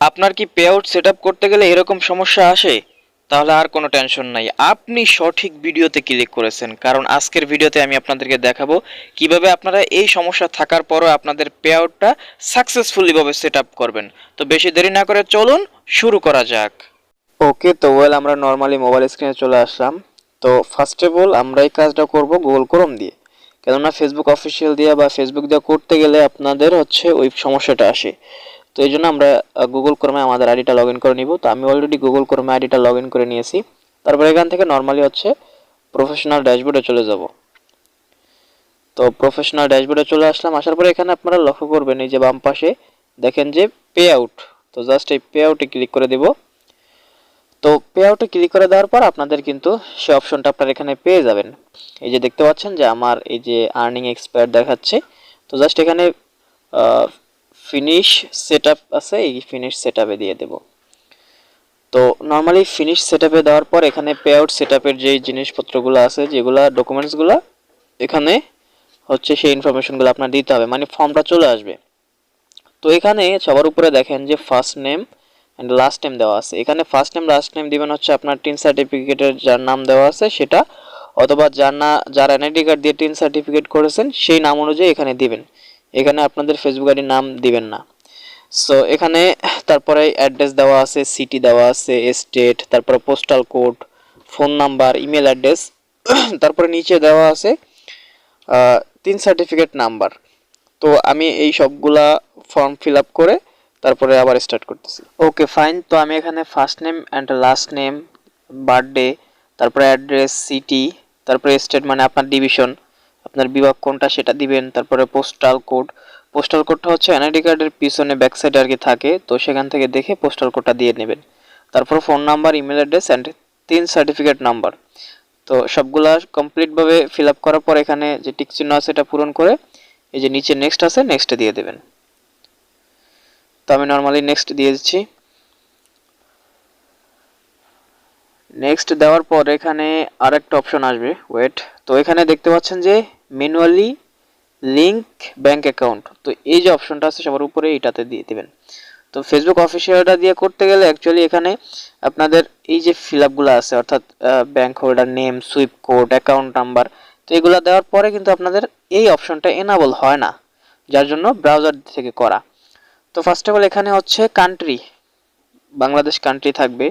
আপনার কি pay out set করতে গেলে এরকম সমস্যা আসে? তাহলে আর কোনো টেনশন নাই। আপনি সঠিক ভিডিওতে ক্লিক করেছেন। কারণ আজকের ভিডিওতে আমি আপনাদেরকে দেখাবো কীভাবে আপনারা এই সমস্যা থাকার পরও আপনাদের পে আউটটা সাকসেসফুলিভাবে সেট করবেন। তো বেশি দেরি না করে চলুন শুরু করা যাক। ওকে, তো ওয়েল আমরা নর্মালি মোবাইল স্ক্রিনে চলে আসলাম। তো ফার্স্ট অফ অল আমরা এই কাজটা করব গুগল ক্রোম দিয়ে। কেননা ফেসবুক অফিসিয়াল দিয়ে বা ফেসবুক দিয়ে করতে গেলে আপনাদের হচ্ছে ওই সমস্যাটা আসে। তো এই জন্য আমরা গুগল ক্রমে আমাদের আইডিটা লগ করে নিব। তো আমি অলরেডি গুগল ক্রমে আইডিটা লগ করে নিয়েছি। তারপরে এখান থেকে নর্মালি হচ্ছে প্রফেশনাল ড্যাশবোর্ডে চলে যাব। তো প্রফেশনাল ড্যাশবোর্ডে চলে আসলাম। আসার পরে এখানে আপনারা লক্ষ্য করবেন, এই যে বাম পাশে দেখেন যে পে আউট তো জাস্ট এই পে আউটে ক্লিক করে দেব। তো পে আউটে ক্লিক করে দেওয়ার পর আপনাদের কিন্তু সে অপশনটা আপনারা এখানে পেয়ে যাবেন। এই যে দেখতে পাচ্ছেন যে আমার এই যে আর্নিং এক্সপায়ার দেখাচ্ছে। তো জাস্ট এখানে ফিনিশ সেট আছে, এই ফিনিশ সেট দিয়ে দেব। তো নর্মালি ফিনিশ সেট দেওয়ার পর এখানে পে আউট সেট যেই জিনিসপত্রগুলো আছে, যেগুলো ডকুমেন্টসগুলো এখানে হচ্ছে সেই ইনফরমেশনগুলো আপনার দিতে হবে। মানে ফর্মটা চলে আসবে। তো এখানে সবার উপরে দেখেন যে first name and last name দেওয়া আছে। এখানে ফার্স্ট নেম লাস্ট নেম দিবেন হচ্ছে আপনার টিন সার্টিফিকেটের যার নাম দেওয়া আছে, সেটা অথবা যার না, যার এনআইডি কার্ড দিয়ে টিন সার্টিফিকেট করেছেন, সেই নাম অনুযায়ী এখানে দিবেন। এখানে আপনাদের ফেসবুক আইডির নাম দিবেন না। সো এখানে তারপরে অ্যাড্রেস দেওয়া আছে সিটি দেওয়া আছে স্টেট তারপরে postal code phone number email address তারপরে নিচে দেওয়া আছে তিন সার্টিফিকেট নাম্বার তো আমি এই সবগুলা ফর্ম ফিল আপ করে তারপরে আবার স্টার্ট করতেছি। ওকে ফাইন তো আমি এখানে first name and last name birthday তারপরে অ্যাড্রেস সিটি তারপরে স্টেট মানে আপনার ডিভিশন আপনার বিভাগ কোনটা সেটা দিবেন, তারপরে পোস্টাল কোড পোস্টাল কোডটা হচ্ছে এনআইডি কার্ডের পিছনে ব্যাক সাইডে আর কি থাকে, তো সেখান থেকে দেখে পোস্টাল কোডটা দিয়ে নেবেন। তারপর phone number email address and TIN certificate number তো সবগুলা কমপ্লিটভাবে ফিল আপ করার পর এখানে যে টিক চিহ্ন আছে এটা পূরণ করে, এই যে নিচে নেক্সট আছে নেক্সটে দিয়ে দেবেন। তো আমি নর্মালি নেক্সট দিয়ে দিচ্ছি। নেক্সট দেওয়ার পর এখানে আরেকটা অপশন আসবে। ওয়েট তো এখানে দেখতে পাচ্ছেন যে ম্যানুয়ালি লিংক ব্যাংক অ্যাকাউন্ট তো এই যে অপশনটা আছে সবার উপরে এইটাতে দিয়ে দিবেন। তো ফেসবুক অফিসিয়ালটা দিয়ে করতে গেলে অ্যাকচুয়ালি এখানে আপনাদের এই যে ফিল আপগুলো আছে, অর্থাৎ bank holder name sweep code account number তো এগুলো দেওয়ার পরে কিন্তু আপনাদের এই অপশনটা এনাবল হয় না, যার জন্য ব্রাউজার থেকে করা। তো ফার্স্ট অফ অল এখানে হচ্ছে কান্ট্রি বাংলাদেশ কান্ট্রি থাকবে।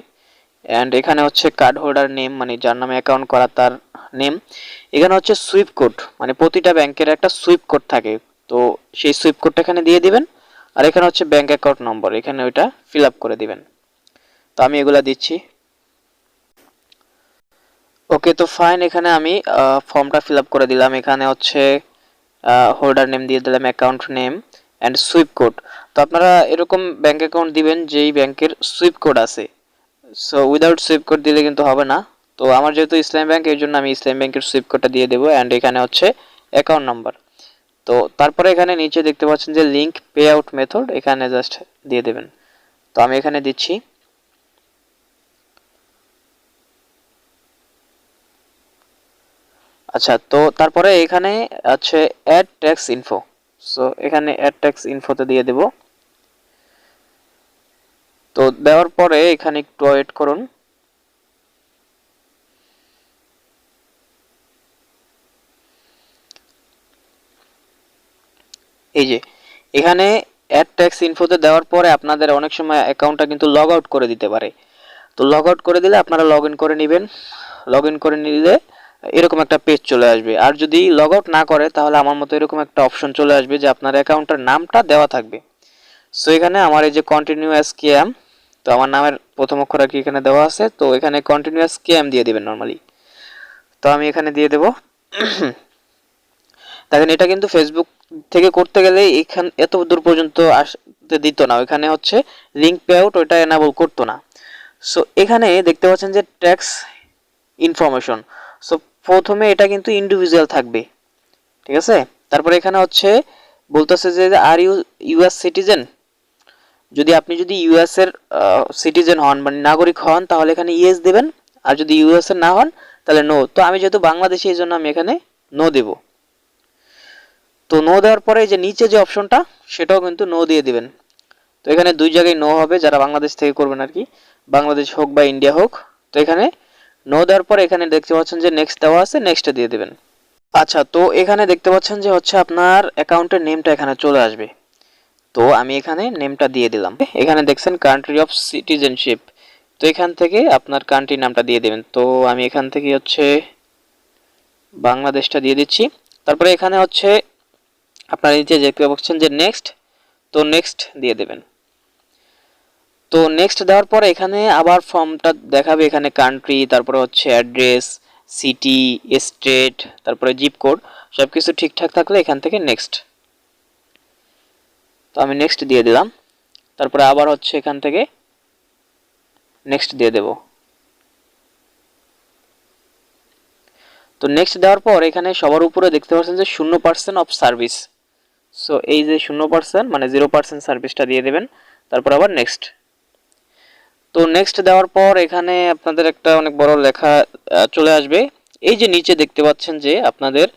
অ্যান্ড এখানে হচ্ছে কার্ড হোল্ডার নেম মানে যার নামে অ্যাকাউন্ট করা তার নেম এখানে হচ্ছে সুইপ কোড মানে প্রতিটা ব্যাংকের একটা সুইপ কোড থাকে। তো সেই সুইপ কোডটা এখানে দিয়ে দিবেন। আর এখানে হচ্ছে ব্যাংক অ্যাকাউন্ট নম্বর এখানে ওইটা ফিল আপ করে দিবেন। তো আমি এগুলা দিচ্ছি। ওকে তো ফাইন এখানে আমি ফর্মটা ফিল আপ করে দিলাম। এখানে হচ্ছে হোল্ডার নেম দিয়ে দিলাম account name and swift code তো আপনারা এরকম ব্যাংক অ্যাকাউন্ট দিবেন, যেই ব্যাংকের সুইপ কোড আছে। সো উইদাউট সুইপ কোড দিলে কিন্তু হবে না। তো আমার যেহেতু ইসলাম ব্যাংক এর জন্য আমি ইসলাম ব্যাংকের সুইপ কোডটা দিয়ে দেবো। অ্যান্ড এখানে হচ্ছে অ্যাকাউন্ট নাম্বার তো তারপরে এখানে নিচে দেখতে পাচ্ছেন যে লিংক পে আউট মেথড এখানে জাস্ট দিয়ে দেবেন। তো আমি এখানে দিচ্ছি। আচ্ছা তো তারপরে এখানে আছে অ্যাড ট্যাক্স ইনফো সো এখানে অ্যাড ট্যাক্স ইনফোতে দিয়ে দেব। তো দেওয়ার পরে এখানে একটু ওয়েট করুন। এই যে, এখানে অ্যাড ট্যাক্স ইনফোতে দেওয়ার পরে আপনাদের অনেক সময় অ্যাকাউন্টটা কিন্তু লগ আউট করে দিতে পারে। তো লগ আউট করে দিলে আপনারা লগ ইন করে নেবেন। লগ ইন করে নিলে এরকম একটা পেজ চলে আসবে। আর যদি লগ আউট না করে, তাহলে আমার মতো এরকম একটা অপশন চলে আসবে যে আপনার অ্যাকাউন্টের নামটা দেওয়া থাকবে। সো এখানে আমার এই যে কন্টিনিউয়াস কেএম তো আমার নামের প্রথম অক্ষর আর কি এখানে দেওয়া আছে, তো এখানে কন্টিনিউয়াস কেএম দিয়ে দিবেন নর্মালি তো আমি এখানে দিয়ে দেব। দেখেন, এটা কিন্তু ফেসবুক থেকে করতে গেলে এখান, এত দূর পর্যন্ত আসতে দিত না। ওইখানে হচ্ছে লিঙ্ক পে আউট ওইটা এনাবল করতো না। সো এখানে দেখতে পাচ্ছেন যে ট্যাক্স ইনফরমেশন সো প্রথমে এটা কিন্তু ইন্ডিভিজুয়াল থাকবে। ঠিক আছে? তারপরে এখানে হচ্ছে বলতেছে যে আর ইউ ইউএস সিটিজেন যদি আপনি যদি ইউএস এর সিটিজেন হন মানে নাগরিক হন, তাহলে এখানে ইয়েস দেবেন। আর যদি ইউএস এর না হন, তাহলে নো তো আমি যেহেতু বাংলাদেশি, এই জন্য আমি এখানে নো দেব। তো নো দেওয়ার পরে যে নিচে যে অপশনটা সেটাও কিন্তু নো দিয়ে দিবেন। তো এখানে দুই জায়গায় নো হবে, যারা বাংলাদেশ থেকে করবেন আর কি বাংলাদেশ হোক বা ইন্ডিয়া হোক। তো এখানে নো দেওয়ার পরে এখানে দেখতে পাচ্ছেন যে নেক্সট দেওয়া আছে নেক্সটে দিয়ে দেবেন। আচ্ছা তো এখানে দেখতে পাচ্ছেন যে হচ্ছে আপনার অ্যাকাউন্টের নেমটা এখানে চলে আসবে। তো আমি এখানে নেমটা দিয়ে দিলাম। এখানে দেখছেন কান্ট্রি অফ সিটিজেনশিপ তো এখান থেকে আপনার কান্ট্রি নামটা দিয়ে দেবেন। তো আমি এখান থেকে হচ্ছে বাংলাদেশটা দিয়ে দিচ্ছি। তারপরে এখানে হচ্ছে আপনার নিচে দেখতে পাচ্ছেন যে নেক্সট তো নেক্সট দিয়ে দেবেন। তো নেক্সট দেওয়ার পরে এখানে আবার ফর্মটা দেখাবে এখানে কান্ট্রি তারপরে হচ্ছে অ্যাড্রেস সিটি স্টেট তারপরে জিপ কোড সব কিছু ঠিকঠাক থাকলে এখান থেকে নেক্সট তো আমি নেক্সট দিয়ে দিলাম। তারপরে আবার হচ্ছে এখান থেকে নেক্সট দিয়ে দেব। তো নেক্সট দেওয়ার পর এখানে সবার উপরে দেখতে পাচ্ছেন যে শূন্য পার্সেন্ট অফ সার্ভিস সো এই যে শূন্য পার্সেন্ট মানে জিরো পার্সেন্ট সার্ভিসটা দিয়ে দেবেন। তারপর আবার নেক্সট তো নেক্সট দেওয়ার পর এখানে আপনাদের একটা অনেক বড় লেখা চলে আসবে। এই যে নিচে দেখতে পাচ্ছেন যে আপনাদের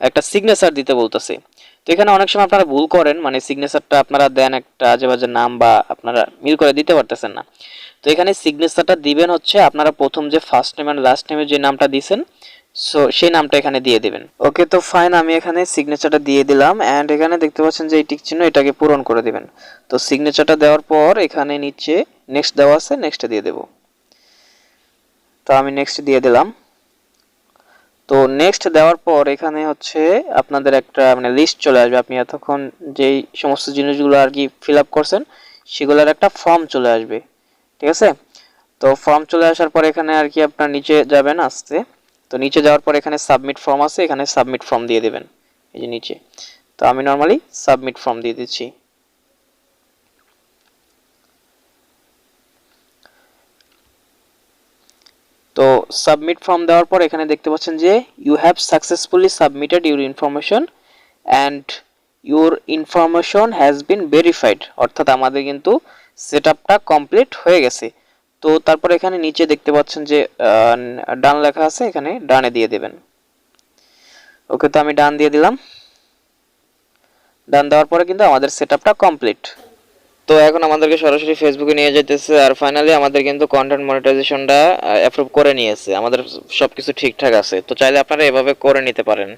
একটা সিগনেচার দিতে বলতেছে। তো এখানে অনেক সময় আপনারা ভুল করেন মানে সিগনেচারটা আপনারা দেন একটা আজে বাজে নাম বা আপনারা মিল করে দিতে পারতেছেন না। তো এখানে সিগনেচারটা দিবেন হচ্ছে আপনারা প্রথম যে ফার্স্ট নেম এন্ড লাস্ট নেমে যে নামটা দিয়েছেন সো সেই নামটা এখানে দিয়ে দিবেন। ওকে তো ফাইন আমি এখানে সিগনেচারটা দিয়ে দিলাম অ্যান্ড এখানে দেখতে পাচ্ছেন যে এই টিক চিহ্ন এটাকে পূরণ করে দিবেন। তো সিগনেচারটা দেওয়ার পর এখানে নিচে নেক্সট দেওয়া আছে নেক্সট দিয়ে দেব। তো আমি নেক্সট দিয়ে দিলাম। তো নেক্সট দেওয়ার পর এখানে হচ্ছে আপনাদের একটা মানে লিস্ট চলে আসবে। আপনি এতক্ষণ যেই সমস্ত জিনিসগুলো আর কি ফিল আপ করছেন, সেগুলোর একটা ফর্ম চলে আসবে। ঠিক আছে? তো ফর্ম চলে আসার পর এখানে আর কি আপনার নিচে যাবেন আসতে। তো নিচে যাওয়ার পর এখানে সাবমিট ফর্ম আছে, এখানে সাবমিট ফর্ম দিয়ে দেবেন। এই যে নিচে। তো আমি নর্মালি সাবমিট ফর্ম দিয়ে দিচ্ছি তো সাবমিট ফর্ম দেওয়ার পর এখানে দেখতে পাচ্ছেন যে you have successfully submitted your information and your information has been verified অর্থাৎ আমাদের কিন্তু সেট আপটা কমপ্লিট হয়ে গেছে। তো তারপর এখানে নিচে দেখতে পাচ্ছেন যে ডান লেখা আছে, এখানে ডানে দিয়ে দেবেন। ওকে, তো আমি ডান দিয়ে দিলাম। ডান দেওয়ার পরে কিন্তু আমাদের সেট আপটা কমপ্লিট তো এখন আমাদেরকে সরাসরি ফেসবুকে নিয়ে যেতেছে আর ফাইনালি আমাদের কিন্তু কন্টেন্ট মনিটাইজেশনটা অ্যাপ্রুভ করে নিয়েছে। আমাদের সবকিছু ঠিকঠাক আছে। তো চাইলে আপনারা এভাবে করে নিতে পারেন।